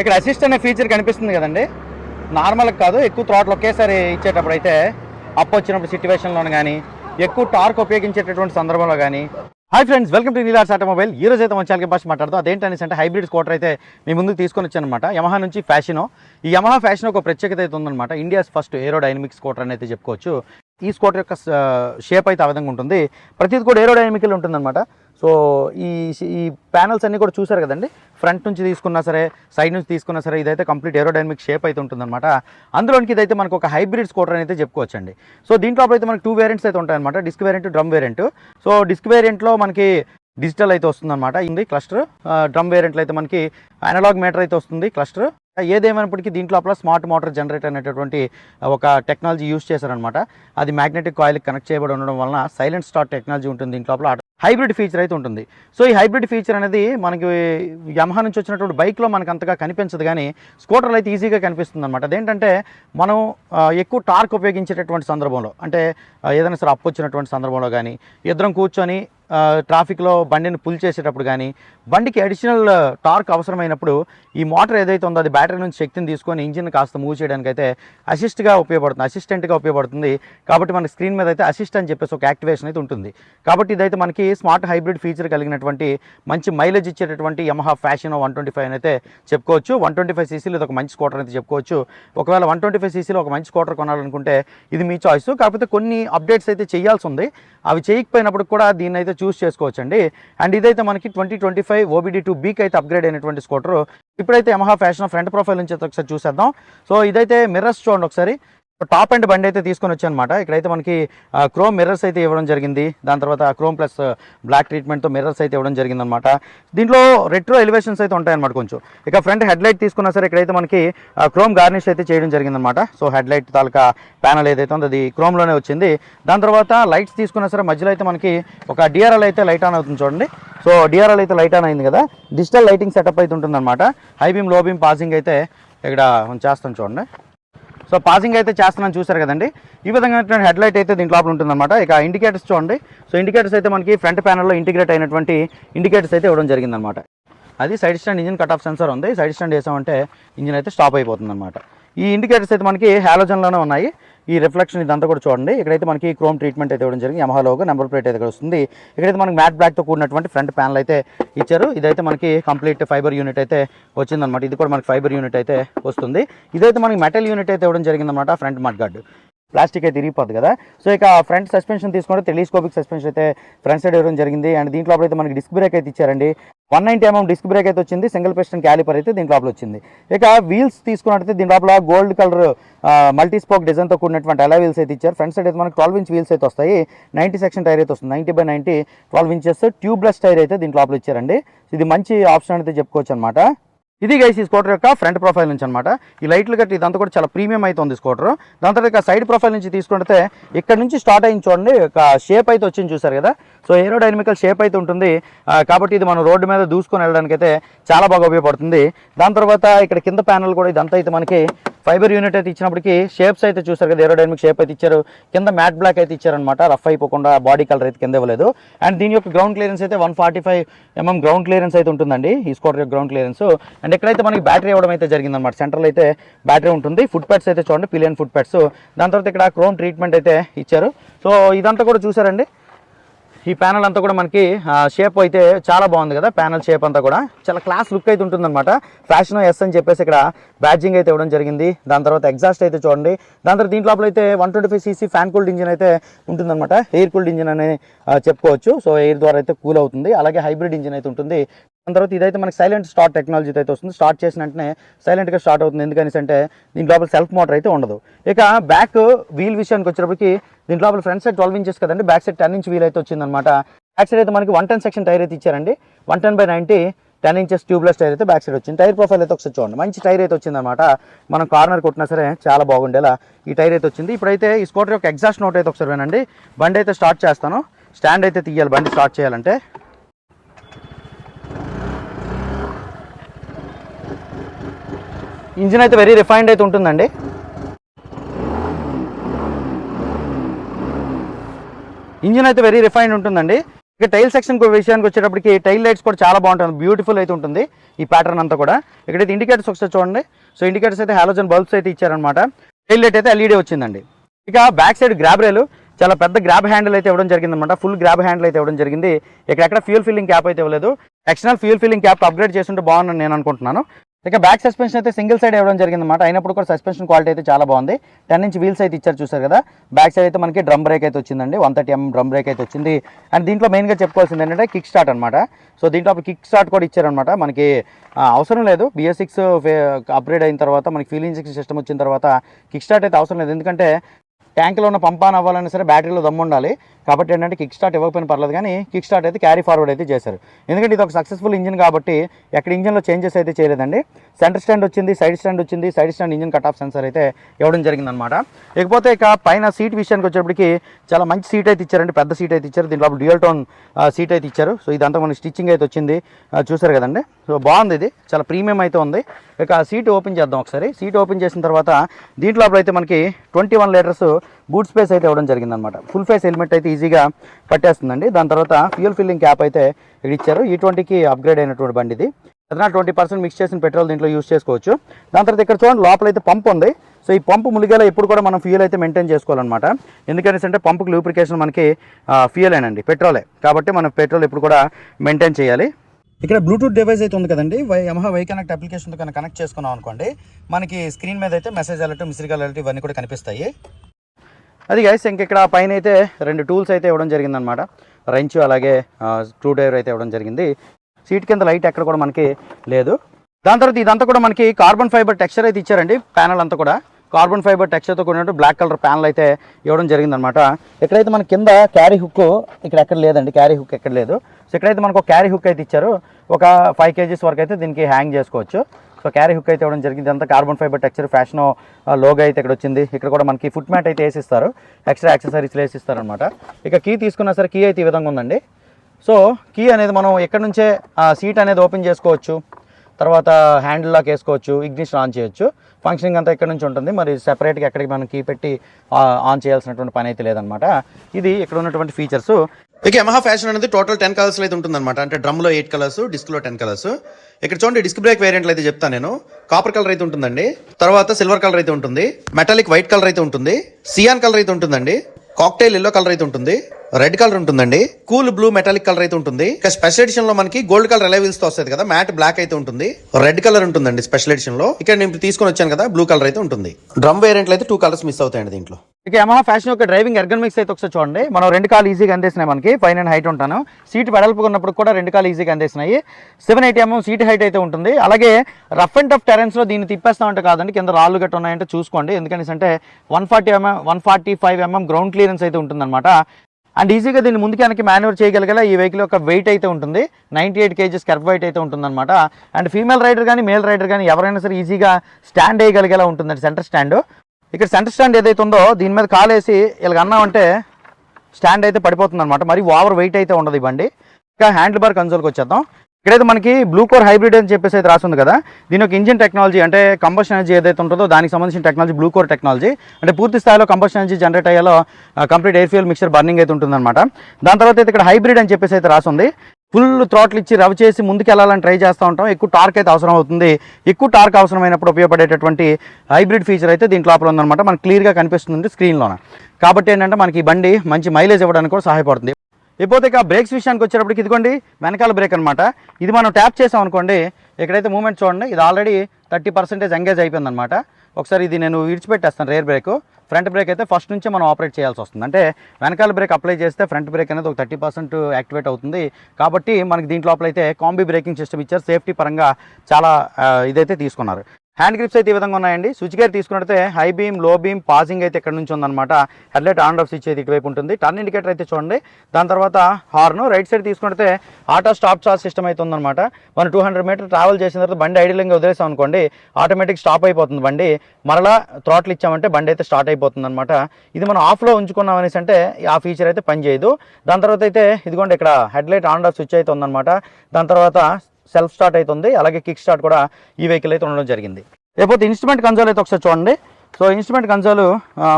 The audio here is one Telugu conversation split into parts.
ఇక్కడ అసిస్ట్ అనే ఫీచర్ కనిపిస్తుంది కదండి. నార్మల్ కాదు ఎక్కువ త్రాట్లు ఒకేసారి ఇచ్చేటప్పుడు అయితే అప్ వచ్చినప్పుడు సిచ్యువేషన్లో కానీ ఎక్కువ టార్క్ ఉపయోగించేటటువంటి సందర్భంలో కానీ హాయ్ ఫ్రెండ్స్ వెల్కమ్ టు నీలార్స్ ఆటోమొబైల్ ఈ రోజు అయితే మన ఛానల్కి భాష మాట్లాడదాం. అదేంటనేసి అంటే హైబ్రిడ్ స్కూటర్ అయితే మీ ముందుకు తీసుకొని వచ్చానమాట. యమహా నుంచి ఫ్యాషనో ఈ యమహా ఫ్యాషన్ ఒక ప్రత్యేకత అయితే ఉందన్నమాట. India's first aerodynamic scooter అని అయితే చెప్పుకోవచ్చు. ఈ స్కూటర్ యొక్క షేప్ అయితే ఆ విధంగా ఉంటుంది. ప్రతిది కూడా ఏరో డైనమికల్ ఉంటుందన్నమాట. సో ఈ ఈ ప్యానల్స్ అన్నీ కూడా చూసారు కదండి? ఫ్రంట్ నుంచి తీసుకున్నా సరే సైడ్ నుంచి తీసుకున్నా సరే ఇదైతే కంప్లీట్ ఏరోడైనమిక్ షేప్ అయితే ఉంటుందన్నమాట. అందులోనికి ఇదైతే మనకు ఒక హైబ్రిడ్ స్కూటర్ అయితే చెప్పుకోవచ్చండి. సో దీంట్లో అయితే మనకి టూ వేరియంట్స్ అయితే ఉంటాయన్నమాట. Disc variant drum variant so disc వేరియంట్లో మనకి డిజిటల్ అయితే వస్తుందన్నమాట. ఇది క్లస్టర్ డ్రమ్ వేరియంట్లో అయితే మనకి అనలాగ్ మీటర్ అయితే వస్తుంది క్లస్టర్ ఏదేమైనప్పటికీ దీంట్లో అప్పుడు స్మార్ట్ మోటార్ జనరేటర్ అనేటటువంటి ఒక టెక్నాలజీ యూస్ చేశారనమాట అది మ్యాగ్నెటిక్ కాయిల్ కనెక్ట్ చేయబడి ఉండడం వలన సైలెంట్ స్టార్ట్ టెక్నాలజీ ఉంటుంది దీంట్లో హైబ్రిడ్ ఫీచర్ అయితే ఉంటుంది. సో ఈ హైబ్రిడ్ ఫీచర్ అనేది మనకి యమహా నుంచి వచ్చినటువంటి బైక్లో మనకు అంతగా కనిపించదు కానీ స్కూటర్లో అయితే ఈజీగా కనిపిస్తుంది అనమాట అదేంటంటే మనం ఎక్కువ టార్క్ ఉపయోగించేటటువంటి సందర్భంలో అంటే ఏదైనా సరే అప్పు వచ్చినటువంటి సందర్భంలో కానీ ఇద్దరం కూర్చొని ట్రాఫిక్లో బండిని పుల్ చేసేటప్పుడు కానీ బండికి అడిషనల్ టార్క్ అవసరమైనప్పుడు ఈ మోటార్ ఏదైతే ఉందో అది బ్యాటరీ నుంచి శక్తిని తీసుకొని ఇంజిన్ కాస్త మూవ్ చేయడానికి అయితే అసిస్ట్గా ఉపయోగపడుతుంది అసిస్టెంట్గా ఉపయోగపడుతుంది. కాబట్టి మన స్క్రీన్ మీద అయితే అసిస్ట్ అని చెప్పేసి ఒక యాక్టివేషన్ అయితే ఉంటుంది. కాబట్టి ఇదైతే మనకి స్మార్ట్ హైబ్రిడ్ ఫీచర్ కలిగినటువంటి మంచి మైలేజ్ ఇచ్చేటటువంటి Yamaha Fascino one twenty five అయితే చెప్పుకోవచ్చు. వన్ ట్వంటీ ఫైవ్ సీసీలో ఒక మంచి స్కూటర్ అయితే చెప్పుకోవచ్చు. ఒకవేళ వన్ ట్వంటీ ఫైవ్ సీసీలో ఒక మంచి స్కూటర్ కొనాలనుకుంటే ఇది మీ చాయిస్. కాకపోతే కొన్ని అప్డేట్స్ అయితే చేయాల్సి ఉంది. అవి చేయకపోయినప్పుడు కూడా దీన్ని అయితే చూస్ చేసుకోవచ్చండి. అండ్ ఇదైతే మనకి twenty twenty five OBD two బీక్ అయితే అప్గ్రేడ్ అయినటువంటి స్కూటర్. ఇప్పుడైతే యమహా ఫ్యాషన్ ఫ్రంట్ ప్రొఫైల్ నుంచి అయితే ఒకసారి చూసేద్దాం. సో ఇదైతే మిర్రర్స్ చూడండి ఒకసారి. టాప్ అండ్ బండి అయితే తీసుకొని వచ్చాను అనమాట ఇక్కడైతే మనకి క్రోమ్ మిర్రర్స్ అయితే ఇవ్వడం జరిగింది. దాని తర్వాత క్రోమ్ ప్లస్ బ్లాక్ ట్రీట్మెంట్తో మిర్రర్స్ అయితే ఇవ్వడం జరిగింది అనమాట దీంట్లో రెట్రో ఎలివేషన్స్ అయితే ఉంటాయన్నమాట కొంచెం. ఇక ఫ్రంట్ హెడ్ లైట్ తీసుకున్నా సరే ఇక్కడైతే మనకి క్రోమ్ గార్నిష్ అయితే చేయడం జరిగిందనమాట. సో హెడ్ లైట్ తాలూకా ప్యానల్ ఏదైతే ఉందో అది క్రోమ్లోనే వచ్చింది. దాని తర్వాత లైట్స్ తీసుకున్నా సరే మధ్యలో అయితే మనకి ఒక డిఆర్ఎల్ అయితే లైట్ ఆన్ అవుతుంది చూడండి. సో డిఆర్ఎల్ అయితే లైట్ ఆన్ అయింది కదా. డిజిటల్ లైటింగ్ సెటప్ అయితే ఉంటుందన్నమాట. హై బీమ్లో బీమ్ పాసింగ్ అయితే ఇక్కడ చేస్తాం చూడండి. సో పాసింగ్ అయితే చేస్తున్నాను చూసారు కదండి. ఈ విధంగా హెడ్ లైట్ అయితే దీంట్లో లోపల ఉంటుందన్నమాట. ఇక ఇండికేటర్స్ చూడండి. సో ఇండికేటర్స్ అయితే మనకి ఫ్రంట్ ప్యానల్లో ఇంటిగ్రేట్ అయినటువంటి ఇండికేటర్స్ అయితే ఇవ్వడం జరిగిందనమాట అది side stand engine cut off sensor ఉంది. సైడ్ స్టాండ్ వేసామంటే ఇంజిన్ అయితే స్టాప్ అయిపోతుంది అనమాట ఈ ఇండికేటర్స్ అయితే మనకి హాలోజన్లోనే ఉన్నాయి. ఈ రిఫ్లెక్షన్ ఇదంతా కూడా చూడండి. ఇక్కడైతే మనకి క్రోమ్ ట్రీట్మెంట్ అయితే ఇవ్వడం జరిగింది. యమహాలోగ నెంబర్ ప్లేట్ అయితే వస్తుంది. ఇక్కడైతే మనకి మ్యాట్ బ్లాక్తో కూడినటువంటి ఫ్రంట్ ప్యానల్ అయితే ఇచ్చారు. ఇదైతే మనకి కంప్లీట్ ఫైబర్ యూనిట్ అయితే వచ్చిందనమాట ఇది కూడా మనకి ఫైబర్ యూనిట్ అయితే వస్తుంది. ఇదైతే మనకి మెటల్ యూనిట్ అయితే ఇవ్వడం జరిగిందనమాట ఫ్రంట్ మడ్ గార్డ్ ప్లాస్టిక్ అయితే తిరిగిపోద్ది కదా. సో ఇక ఫ్రంట్ సస్పెన్షన్ తీసుకుంటే టెలిస్కోపిక్ సస్పెన్షన్ అయితే ఫ్రంట్ సైడ్ ఇవ్వడం జరిగింది. అండ్ దీంట్లో అయితే మనకి డిస్క్ బ్రేక్ అయితే ఇచ్చారండి. One ninety mm disc brake అయితే వచ్చింది సింగిల్ పిస్టన్ క్యాలిపర్ అయితే దీని లోపల వచ్చింది. ఇక వీల్స్ తీసుకున్నట్టయితే దీని లోపల గోల్డ్ కలర్ మల్టీ స్పోక్ డిజైన్తో కూడినటువంటి అలా వీల్స్ అయితే ఇచ్చారు. ఫ్రంట్ సైడ్ అయితే మనకు ట్వెల్వ్ ఇంచ్ వీల్స్ అయితే వస్తాయి. నైంటీ సెక్షన్ టైర్ అయితే వస్తుంది. Ninety by ninety twelve inches tubeless tyre అయితే దీంట్లో లోపల ఇచ్చారండి. ఇది మంచి ఆప్షన్ అయితే చెప్పుకోవచ్చు అనమాట ఇది గైస్ ఈ స్కూటర్ యొక్క ఫ్రంట్ ప్రొఫైల్ నుంచి అనమాట ఈ లైట్లు గట్టి ఇదంతా కూడా చాలా ప్రీమియం అయితే ఉంది స్కూటర్. దాని తర్వాత సైడ్ ప్రొఫైల్ నుంచి తీసుకుంటే ఇక్కడ నుంచి స్టార్ట్ అయింది చూడండి. ఒక షేప్ అయితే వచ్చింది చూసారు కదా. సో ఏరోడైనమికల్ షేప్ అయితే ఉంటుంది. కాబట్టి ఇది మనం రోడ్డు మీద దూసుకొని వెళ్ళడానికి అయితే చాలా బాగా ఉపయోగపడుతుంది. దాని తర్వాత ఇక్కడ కింద ప్యానల్ కూడా ఇదంతా అయితే మనకి ఫైబర్ యూనిట్ అయితే ఇచ్చినప్పటికీ షేప్స్ అయితే చూసారు కదా ఏరోడైనమిక్ షేప్ అయితే ఇచ్చారు. కింద మ్యాట్ బ్లాక్ అయితే ఇచ్చారనమాట రఫ్ అయిపోకుండా బాడీ కలర్ అయితే కింద ఇవ్వలేదు. అండ్ దీని యొక్క గ్రౌండ్ క్లియరెన్స్ అయితే one forty five mm ground clearance అయితే ఉంటుందండి. ఈ స్కూటర్ యొక్క గ్రౌండ్ క్లియరెన్స్. అండ్ ఎక్కడైతే మనకి బ్యాటరీ ఇవ్వడం అయితే జరిగిందనమాట సెంటర్లో అయితే బ్యాటరీ ఉంటుంది. ఫుట్ ప్యాడ్స్ అయితే చూడండి. పిలియన్ ఫుట్ ప్యాడ్స్ దాని తర్వాత ఇక్కడ క్రోమ్ ట్రీట్మెంట్ అయితే ఇచ్చారు. సో ఇదంతా కూడా చూసారండి. ఈ ప్యానల్ అంతా కూడా మనకి షేప్ అయితే చాలా బాగుంది కదా ప్యానల్ షేప్ అంతా కూడా. చాలా క్లాస్ లుక్ అయితే ఉంటుందన్నమాట. ఫ్యాషన్ ఎస్ అని చెప్పేసి ఇక్కడ బ్యాడ్జింగ్ అయితే ఇవ్వడం జరిగింది. దాని తర్వాత ఎగ్జాస్ట్ అయితే చూడండి. దాని తర్వాత దీంట్లో లోపల అయితే one twenty five CC fan cooled engine అయితే ఉంటుందన్నమాట. ఎయిర్ కూల్డ్ ఇంజిన్ అని చెప్పుకోవచ్చు. సో ఎయిర్ ద్వారా అయితే కూల్ అవుతుంది. అలాగే హైబ్రిడ్ ఇంజిన్ అయితే ఉంటుంది. దాని తర్వాత ఇదైతే మనకి సైలెంట్ స్టార్ట్ టెక్నాలజీ అయితే వస్తుంది. స్టార్ట్ చేసిన వెంటనే సైలెంట్గా స్టార్ట్ అవుతుంది. ఎందుకని అంటే దీని లోపల సెల్ఫ్ మోటార్ అయితే ఉండదు. ఇక బ్యాక్ వీల్ విషయానికి వచ్చేటప్పటికి దీని లోపల ఫ్రంట్ సైడ్ ట్వెల్వ్ ఇంచెస్ కదండి. Back side ten inch wheel అయితే వచ్చిందనమాట బ్యాక్ సైడ్ అయితే మనకి వన్ టెన్ సెక్షన్ టైర్ అయితే ఇచ్చారండి. One ten by ninety ten inches tubeless tyre అయితే బ్యాక్ సైడ్ వచ్చింది. టైర్ ప్రొఫైల్ అయితే ఒకసారి చూడండి. మంచి టైర్ అయితే వచ్చిందనమాట మనం కార్నర్ కొట్టినా సరే చాలా బాగుండేలా ఈ టైర్ అయితే వచ్చింది. ఇప్పుడైతే ఈ స్కూటర్ యొక్క ఎగ్జాస్ట్ నోట్ అయితే ఒకసారి వినండి. బండి అయితే స్టార్ట్ చేస్తాను. స్టాండ్ అయితే తీయాలి. బండి స్టార్ట్ చేయాలంటే. ఇంజిన్ అయితే వెరీ రిఫైన్డ్ అయితే ఉంటుందండి. ఇంజిన్ అయితే వెరీ రిఫైన్డ్ ఉంటుందండి. ఇక టైల్ సెక్షన్ విషయానికి వచ్చేటప్పటికి టైల్ లైట్స్ కూడా చాలా బాగుంటుంది. బ్యూటిఫుల్ అయితే ఉంటుంది ఈ ప్యాటర్న్ అంతా కూడా. ఇక్కడైతే ఇండికేటర్స్ ఒకసారి చూడండి. సో ఇండికేటర్స్ అయితే హాలోజన్ బల్బ్స్ అయితే ఇచ్చారనమాట టైల్ లైట్ అయితే ఎల్ఈడి వచ్చిందండి. ఇక బ్యాక్ సైడ్ గ్రాబ్ రేలు చాలా పెద్ద గ్రాబ్ హ్యాండిల్ అయితే ఇవ్వడం జరిగిందనమాట ఫుల్ గ్రాబ్ హ్యాండిల్ అయితే ఇవ్వడం జరిగింది. ఇక్కడ ఎక్కడ ఫ్యూల్ ఫిల్లింగ్ క్యాప్ అయితే ఇవ్వలేదు. External fuel filling cap upgrade చేస్తుంటే బాగుందని నేను అనుకుంటున్నాను. ఇక బ్యాక్ సస్పెన్షన్ అయితే సింగిల్ సైడ్ ఇవ్వడం జరిగిందన్నమాట. అయినప్పుడు కూడా సస్పెన్షన్ క్వాలిటీ అయితే చాలా బాగుంది. టెన్ ఇంచ్ వీల్స్ అయితే ఇచ్చారు చూసారు కదా. బ్యాక్ సైడ్ అయితే మనకి డ్రమ్ బ్రేక్ అయితే వచ్చిందండి. One thirty mm drum brake అయితే వచ్చింది. అండ్ దీంట్లో మెయిన్గా చెప్పుకోవాల్సింది ఏంటంటే కిక్ స్టార్ట్ అనమాట సో దీంట్లో కిక్ స్టార్ట్ కూడా ఇచ్చారనమాట మనకి అవసరం లేదు. బిఎస్ సిక్స్ అప్గ్రేడ్ అయిన తర్వాత మనకి ఫీల్ ఇంజెక్షన్ సిస్టమ్ వచ్చిన తర్వాత కిక్ స్టార్ట్ అయితే అవసరం లేదు. ఎందుకంటే ట్యాంక్లో ఉన్న పంపాన్ అవ్వాలన్నా సరే బ్యాటరీలో దమ్ము ఉండాలి కాబట్టి ఏంటంటే కిక్ స్టార్ట్ ఇవ్వకపోయినా పర్లేదు కానీ కిక్ స్టార్ట్ అయితే క్యారీ ఫార్వర్డ్ అయితే చేశారు. ఎందుకంటే ఇది ఒక సక్సెస్ఫుల్ ఇంజిన్ కాబట్టి ఎక్కడ ఇంజిన్లో చేంజెస్ అయితే చేయలేదండి. సెంటర్ స్టాండ్ వచ్చింది సైడ్ స్టాండ్ వచ్చింది side stand engine cut off sensor అయితే ఇవ్వడం జరిగిందనమాట ఇకపోతే ఇక పైన సీట్ విషయానికి వచ్చేప్పటికి చాలా మంచి సీట్ అయితే ఇచ్చారండి పెద్ద సీట్ అయితే ఇచ్చారు. దీంట్లో డ్యూయల్ టోన్ సీట్ అయితే ఇచ్చారు. సో ఇదంతా మనకి స్టిచ్చింగ్ అయితే వచ్చింది. చూసారు కదండి. సో బాగుంది ఇది. చాలా ప్రీమియం అయితే ఉంది. ఇక సీట్ ఓపెన్ చేద్దాం ఒకసారి. సీట్ ఓపెన్ చేసిన తర్వాత దీంట్లో అయితే మనకి twenty one litres boot space అయితే ఇవ్వడం జరిగిందనమాట ఫుల్ ఫేస్ హెల్మెట్ అయితే ఈజీగా పట్టేస్తుందండి దాని తర్వాత ఫ్యూల్ ఫిల్లింగ్ క్యాప్ అయితే ఇక్కడ ఇచ్చారు ఈ ట్వంటీకి అప్గ్రేడ్ అయినటువంటి బండి ఇది అదనా ట్వంటీ పర్సెంట్ మిక్స్ చేసిన పెట్రోల్ దీంట్లో యూస్ చేసుకోవచ్చు. దాని తర్వాత ఇక్కడ చూడండి లోపల అయితే పంప్ ఉంది. సో ఈ పంపు ములిగేలా ఎప్పుడు కూడా మనం ఫ్యూల్ అయితే మెయింటైన్ చేసుకోవాలన్నమాట. ఎందుకనేసి అంటే పంపుకి లూప్రికేషన్ మనకి ఫ్యూల్ పెట్రోలే. కాబట్టి మనం పెట్రోల్ ఎప్పుడు కూడా మెయింటైన్ చేయాలి. ఇక్కడ బ్లూటూత్ డివైస్ అయితే ఉంది కదండి. వై యమహా వై కనెక్ట్ అప్లికేషన్తో కనుక కనెక్ట్ చేసుకున్నాం అనుకోండి మనకి స్క్రీన్ మీద అయితే మెసేజ్ అలర్ట్ మిస్డ్ అలర్ట్ ఇవన్నీ కూడా కనిపిస్తాయి. అది గైస్ ఇంక ఇక్కడ పైన అయితే రెండు టూల్స్ అయితే ఇవ్వడం జరిగిందనమాట రెంచ్ అలాగే స్క్రూ డ్రైవర్ అయితే ఇవ్వడం జరిగింది. సీట్ కింద లైట్ ఎక్కడ కూడా మనకి లేదు. దాని తర్వాత ఇదంతా కూడా మనకి కార్బన్ ఫైబర్ టెక్స్చర్ అయితే ఇచ్చారండి ప్యానల్ అంతా కూడా. కార్బన్ ఫైబర్ టెక్స్చర్తో కూడినట్టు బ్లాక్ కలర్ ప్యానల్ అయితే ఇవ్వడం జరిగిందనమాట ఎక్కడైతే మన కింద క్యారీ హుక్ ఇక్కడ ఎక్కడ లేదండి క్యారీ హుక్ ఎక్కడ లేదు. సో ఇక్కడైతే మనకు ఒక క్యారీ హుక్ అయితే ఇచ్చారు. ఒక ఫైవ్ కేజీస్ వరకు అయితే దీనికి హ్యాంగ్ చేసుకోవచ్చు. సో క్యారీ హుక్ అయితే ఇవ్వడం జరిగింది. అంతా carbon fibre texture Fascino logo అయితే ఇక్కడ వచ్చింది. ఇక్కడ కూడా మనకి ఫుట్ మ్యాట్ అయితే వేసిస్తారు. ఎక్స్ట్రా యాక్సెసరీస్లు వేసిస్తారు అనమాట ఇక కీ తీసుకున్నా సరే కీ అయితే ఈ విధంగా ఉందండి. సో కీ అనేది మనం ఎక్కడి నుంచే సీట్ అనేది ఓపెన్ చేసుకోవచ్చు. తర్వాత హ్యాండిల్ లాక్ వేసుకోవచ్చు. ఇగ్నిషన్ ఆన్ చేయొచ్చు. ఫంక్షనింగ్ అంతా ఇక్కడ నుంచి ఉంటుంది. మరి సెపరేట్గా ఎక్కడికి మనం కీ పెట్టి ఆన్ చేయాల్సినటువంటి పని అయితే లేదనమాట ఇది ఇక్కడ ఉన్నటువంటి ఫీచర్స్ ఇక యమహా ఫ్యాషన్ అనేది టోటల్ టెన్ కలర్స్ అయితే ఉంటుందన్నమాట. అంటే డ్రమ్లో ఎయిట్ కలర్స్ డిస్క్లో టెన్ కలర్స్ ఇక్కడ చూడండి డిస్క్ బ్రేక్ వేరియంట్లు అయితే చెప్తాను నేను. కాపర్ కలర్ అయితే ఉంటుందండి. తర్వాత సిల్వర్ కలర్ అయితే ఉంటుంది. మెటాలిక్ వైట్ కలర్ అయితే ఉంటుంది. సియాన్ కలర్ అయితే ఉంటుందండి. కాక్టైల్ ఎల్లో కలర్ అయితే ఉంటుంది. రెడ్ కలర్ ఉంటుందండి. కూల్ బ్లూ మెటాలిక్ కలర్ అయితే ఉంటుంది. ఇక స్పెషల్ ఎడిషన్లో మనకి గోల్డ్ కలర్ ఎలైవిల్స్తో వస్తుంది కదా మ్యాట్ బ్లాక్ అయితే ఉంటుంది. రెడ్ కలర్ ఉంటుందండి స్పెషల్ ఎడిషన్లో. ఇక్కడ నేను తీసుకొని వచ్చాను కదా బ్లూ కలర్ అయితే ఉంటుంది. డ్రమ్ వేరియంట్లు అయితే టూ కలర్స్ మిస్ అవుతాయండి దీంట్లో. ఇక యమహా ఫ్యాషన్ యొక్క డ్రైవింగ్ ఎర్గనమిక్స్ అయితే ఒకసారి చూడండి. మనం రెండు కాలు ఈజీగా అందేసినాయి మనకి పైన అండ్ హైట్ ఉంటాను. సీట్ వెడల్పుకున్నప్పుడు కూడా రెండు కాలు ఈజీగా అందేసినాయి. Seven eighty mm seat height అయితే ఉంటుంది. అలాగే రఫ్ అండ్ టఫ్ టెరెన్స్లో దీన్ని తిప్పేస్తామంటే కాదండి కింద రాళ్ళు గట్ట ఉన్నాయంటే చూసుకోండి. ఎందుకని అంటే one forty mm one forty five mm ground clearance అయితే ఉంటుందన్నమాట. అండ్ ఈజీగా దీన్ని ముందుకి వెనక్కి మాన్యువర్ చేయగలిగేలా ఈ వెహికల్ యొక్క వెయిట్ అయితే ఉంటుంది. Ninety eight kgs kerb weight అయితే ఉంటుందన్నమాట. అండ్ ఫీమేల్ రైడర్ కానీ మేల్ రైడర్ కానీ ఎవరైనా సరే ఈజీగా స్టాండ్ వేయగలిగేలా ఉంటుందండి సెంటర్ స్టాండ్ ఇక్కడ సెంటర్ స్టాండ్ ఏదైతే ఉందో దీని మీద కాలేసి ఇలాగ అన్నామంటే స్టాండ్ అయితే పడిపోతుంది అనమాట మరి ఓవర్ వెయిట్ అయితే ఉండదు ఈ బండి. ఇంకా హ్యాండిల్ బార్ కన్సోల్కి వచ్చేద్దాం. ఇక్కడైతే మనకి బ్లూ కోర్ హైబ్రిడ్ అని చెప్పేసి అయితే రాస్తుంది కదా. దీని యొక్క ఇంజిన్ టెక్నాలజీ అంటే కంబషన్ ఎనర్జీ ఏదైతే ఉంటుందో దానికి సంబంధించిన టెక్నాలజీ బ్లూ కోర్ టెక్నాలజీ అంటే పూర్తి స్థాయిలో combustion energy generate అయ్యేలో complete air fuel mixer burning అయితే ఉంటుందన్నమాట. దాని తర్వాత అయితే ఇక్కడ హైబ్రిడ్ అని చెప్పేసి అయితే రాస్తుంది ఫుల్ థ్రాట్లు ఇచ్చి రవ్ చేసి ముందుకు వెళ్ళాలని ట్రై చేస్తూ ఉంటాం. ఎక్కువ టార్క్ అయితే అవసరం అవుతుంది. ఎక్కువ టార్క్ అవసరమైనప్పుడు ఉపయోగపడేటటువంటి హైబ్రిడ్ ఫీచర్ అయితే దీంట్లో లోపల ఉందన్నమాట. మనకు క్లియర్గా కనిపిస్తుంది స్క్రీన్లోన కాబట్టి ఏంటంటే మనకి ఈ బండి మంచి మైలేజ్ ఇవ్వడానికి కూడా సహాయపడుతుంది. ఇకపోతే ఇక బ్రేక్స్ విషయానికి వచ్చేటప్పటికి ఇదిగోండి వెనకాల బ్రేక్ అనమాట ఇది మనం ట్యాప్ చేసాం అనుకోండి ఇక్కడైతే మూమెంట్ చూడండి ఇది ఆల్రెడీ థర్టీ పర్సెంటేజ్ ఎంగేజ్ అయిపోయింది అనమాట ఒకసారి ఇది నేను విడిచిపెట్టేస్తాను రేర్ బ్రేక్ ఫ్రంట్ బ్రేక్ అయితే ఫస్ట్ నుంచే మనం ఆపరేట్ చేయాల్సి వస్తుంది. అంటే వెనకాల బ్రేక్ అప్లై చేస్తే ఫ్రంట్ బ్రేక్ అనేది ఒక థర్టీ పర్సెంట్ యాక్టివేట్ అవుతుంది. కాబట్టి మనకి దీంట్లో అయితే కాంబీ బ్రేకింగ్ సిస్టమ్ ఇచ్చారు సేఫ్టీ పరంగా చాలా ఇదైతే తీసుకున్నారు. హ్యాండ్ గ్రిప్స్ అయితే ఈ విధంగా ఉన్నాయండి. స్విచ్ గేర్ తీసుకున్నట్టే హై బీమ్లో బీమ్ పాసింగ్ అయితే ఇక్కడ నుంచి ఉందన్నమాట. హెడ్లైట్ ఆన్ ఆఫ్ స్విచ్ అయితే ఇటువైపు ఉంటుంది. టర్న్ ఇండికేటర్ అయితే చూడండి. దాని తర్వాత హార్న్ రైట్ సైడ్ తీసుకుంటే ఆటో స్టాప్ చార్జ్ సిస్టమ్ అయితే ఉందన్నమాట. మనం టూ హండ్రెడ్ మీటర్ ట్రావెల్ చేసిన తర్వాత బండి ఐడియల్గా వదిలేసాం అనుకోండి ఆటోమేటిక్ స్టాప్ అయిపోతుంది బండి. మరలా థ్రాట్లు ఇచ్చామంటే బండి అయితే స్టార్ట్ అయిపోతుంది అనమాట ఇది మనం ఆఫ్లో ఉంచుకున్నాం అనేసి అంటే ఆ ఫీచర్ అయితే పనిచేయదు. దాని తర్వాత అయితే ఇదిగోండి ఇక్కడ హెడ్లైట్ ఆన్ ఆఫ్ స్విచ్ అయితే ఉందన్నమాట. దాని తర్వాత సెల్ఫ్ స్టార్ట్ అవుతుంది అలాగే కిక్ స్టార్ట్ కూడా ఈ వెహికల్ అయితే ఉండడం జరిగింది. లేకపోతే ఇన్స్ట్రుమెంట్ కన్సోల్ అయితే ఒకసారి చూడండి. సో ఇన్స్ట్రుమెంట్ కన్సోల్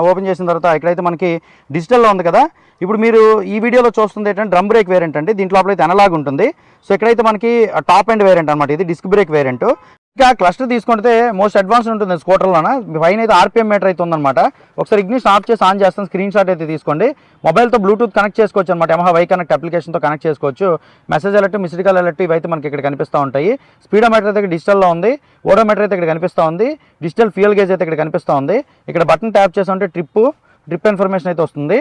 ఓపెన్ చేసిన తర్వాత ఇక్కడైతే మనకి డిజిటల్లో ఉంది కదా. ఇప్పుడు మీరు ఈ వీడియోలో చూస్తుంది ఏంటంటే డ్రమ్ బ్రేక్ వేరియంట్ అండి. దీంట్లో అయితే అనలాగ్ ఉంటుంది. సో ఇక్కడైతే మనకి టాప్ అండ్ వేరియంట్ అనమాట ఇది డిస్క్ బ్రేక్ వేరియంట్ ఇంకా క్లస్టర్ తీసుకుంటే మోస్ట్ అడ్వాన్స్ ఉంటుంది స్కూటర్లోన పైన అయితే ఆర్పిఎం మీటర్ అయితే ఉందన్నమాట. ఒకసారి ఇగ్నిషన్ ఆఫ్ చేసి ఆన్ చేస్తాను స్క్రీన్ షాట్ అయితే తీసుకోండి. మొబైల్తో బ్లూటూత్ కనెక్ట్ చేసుకోవచ్చు అనమాట ఎమహా వై కనెక్ట్ అప్లికేషన్తో కనెక్ట్ చేసుకోవచ్చు. Message alert missed call alert ఇవైతే మనకి ఇక్కడ కనిపిస్తూ ఉంటాయి. స్పీడోమీటర్ అయితే డిజిటల్లో ఉంది. ఓడోమీటర్ అయితే ఇక్కడ కనిపిస్తూ ఉంది. డిజిటల్ ఫ్యూయల్ గేజ్ అయితే ఇక్కడ కనిపిస్తూ ఉంది. ఇక్కడ బటన్ ట్యాప్ చేసి ఉంటే ట్రిప్ ట్రిప్ ఇన్ఫర్మేషన్ అయితే వస్తుంది.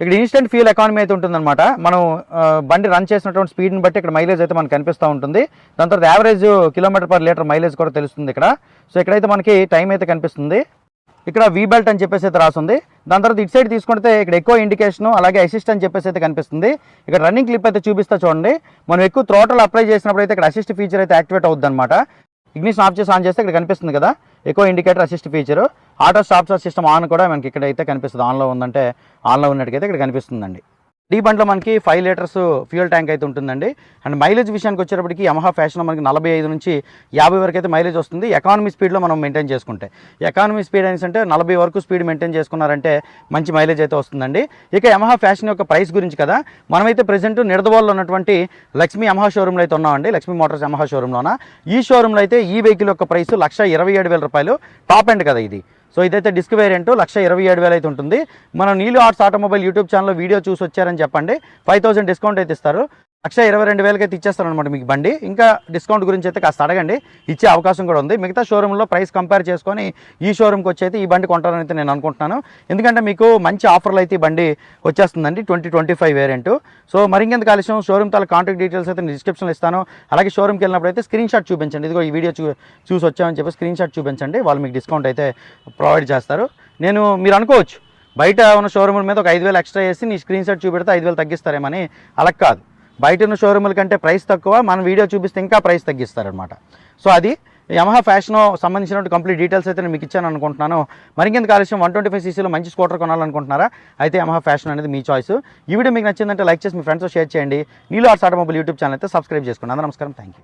ఇక్కడ ఇన్స్టెంట్ ఫ్యూల్ ఎకానమీ అయితే ఉంటుందన్నమాట. మనం బండి రన్ చేసినటువంటి స్పీడ్ని బట్టి ఇక్కడ మైలేజ్ అయితే మనకు కనిపిస్తూ ఉంటుంది. దాని తర్వాత average kilometre per litre mileage కూడా తెలుస్తుంది ఇక్కడ. సో ఇక్కడైతే మనకి టైం అయితే కనిపిస్తుంది. ఇక్కడ వీ బెల్ట్ అని చెప్పేసి అయితే రాస్తుంది దాని తర్వాత ఇటు సైడ్ తీసుకుంటే ఇక్కడ ఎక్కువ ఇండికేషన్ అలాగే అసిస్ట్ అని చెప్పేసి అయితే కనిపిస్తుంది. ఇక్కడ రన్నింగ్ క్లిప్ అయితే చూపిస్తా చూడండి. మనం ఎక్కువ త్రోటల్ అప్లై చేసినప్పుడు అయితే ఇక్కడ అసిస్ట్ ఫీచర్ అయితే యాక్టివేట్ అవుతుంది అనమాట ఇగ్నిషన్ ఆఫ్ చేసి ఆన్ చేస్తే ఇక్కడ కనిపిస్తుంది కదా. ఎక్కువ indicator assist feature auto stop system on కూడా మనకి ఇక్కడ అయితే కనిపిస్తుంది. ఆన్లో ఉందంటే ఆన్లో ఉన్నట్టుగా ఇక్కడ కనిపిస్తుందండి. ఈ బండ్లో మనకి ఫైవ్ లీటర్స్ ఫ్యూయల్ ట్యాంక్ అయితే ఉంటుందండి. అండ్ మైలేజ్ విషయానికి వచ్చేటప్పటికి యమహా ఫ్యాషన్లో మనకి నలభై ఐదు నుంచి యాభై వరకు అయితే మైలేజ్ వస్తుంది. ఎకానమీ స్పీడ్లో మనం మెయింటైన్ చేసుకుంటే. ఎకానమీ స్పీడ్ అనేసి అంటే నలభై వరకు స్పీడ్ మెయింటైన్ చేసుకున్నారంటే మంచి మైలేజ్ అయితే వస్తుందండి. ఇక యమహా ఫ్యాషన్ యొక్క ప్రైస్ గురించి కదా. మనమైతే ప్రజెంట్ నిడదవోల్లో ఉన్నటువంటి లక్ష్మీ యమహా షోరూంలో అయితే ఉన్నామండి. లక్ష్మీ మోటార్స్ యమహా షోరూంలోన ఈ షోరూంలో అయితే ఈ వెహికల్ యొక్క ప్రైస్ లక్ష ఇరవై ఏడు వేల రూపాయలు. టాప్ ఎండ్ కదా ఇది. సో ఇదైతే డిస్క్ వేరియంట్ లక్ష ఇరవై ఏడు వేలు అయితే ఉంటుంది. మనం నీళ్ళు ఆర్ట్స్ ఆటోమొబైల్ యూట్యూబ్ ఛానల్లో వీడియో చూసి వచ్చారని చెప్పండి. ఫైవ్ థౌసండ్ డిస్కౌంట్ అయితే ఇస్తారు. లక్ష ఇరవై రెండు వేలకి అయితే ఇచ్చేస్తాను అనమాట మీకు బండి. ఇంకా డిస్కౌంట్ గురించి అయితే కాస్త అడగండి. ఇచ్చే అవకాశం కూడా ఉంది. మిగతా షోరూంలో ప్రైస్ కంపేర్ చేసుకొని ఈ షోరూమ్కి వచ్చి అయితే ఈ బండి కొంటారని అయితే నేను అనుకుంటున్నాను. ఎందుకంటే మీకు మంచి ఆఫర్లు అయితే ఈ బండి వచ్చేస్తుందండి. Twenty twenty five variant so మరింకెందుకు ఆలస్యం? షోరూమ్ తాల కాంటాక్ట్ డీటెయిల్స్ అయితే నేను డిస్క్రిప్షన్లో ఇస్తాను. అలాగే షోరూమ్కి వెళ్ళినప్పుడు అయితే స్క్రీన్ షాట్ చూపించండి. ఇదిగో ఈ వీడియో చూ చూసి వచ్చామని చెప్పి స్క్రీన్ షాట్ చూపించండి. వాళ్ళు మీకు డిస్కౌంట్ అయితే ప్రొవైడ్ చేస్తారు. నేను మీరు అనుకోవచ్చు బయట ఉన్న షోరూమ్ మీద ఒక ఐదు వేలు ఎక్స్ట్రా చేసి నీ స్క్రీన్ షాట్ చూపెడితే ఐదు వేలు తగ్గిస్తారేమని. అలా కాదు. బయట ఉన్న షోరూముల కంటే ప్రైస్ తక్కువ మనం వీడియో చూపిస్తే ఇంకా ప్రైస్ తగ్గిస్తారనమాట సో అది యమహా ఫ్యాషన్ సంబంధించిన కంప్లీట్ డీటెయిల్స్ అయితే నేను మీకు ఇచ్చాను అనుకుంటున్నాను. మరికెందుకు కాలుష్యం వన్ ట్వంటీ ఫైవ్ సీసీలో మంచి స్కూటర్ కొనాలనుకుంటున్నారా? అయితే యమహా ఫ్యాషన్ అనేది మీ చాయిస్ ఈ వీడియో మీకు నచ్చిందంటే లైక్ చేసి మీ ఫ్రెండ్స్తో షేర్ చేయండి. నీలో ఆర్ట్స్ ఆటోమొబైల్ యూట్యూబ్ ఛానల్ అయితే సబ్స్క్రైబ్ చేసుకోండి అందరూ నమస్కారం. Thank you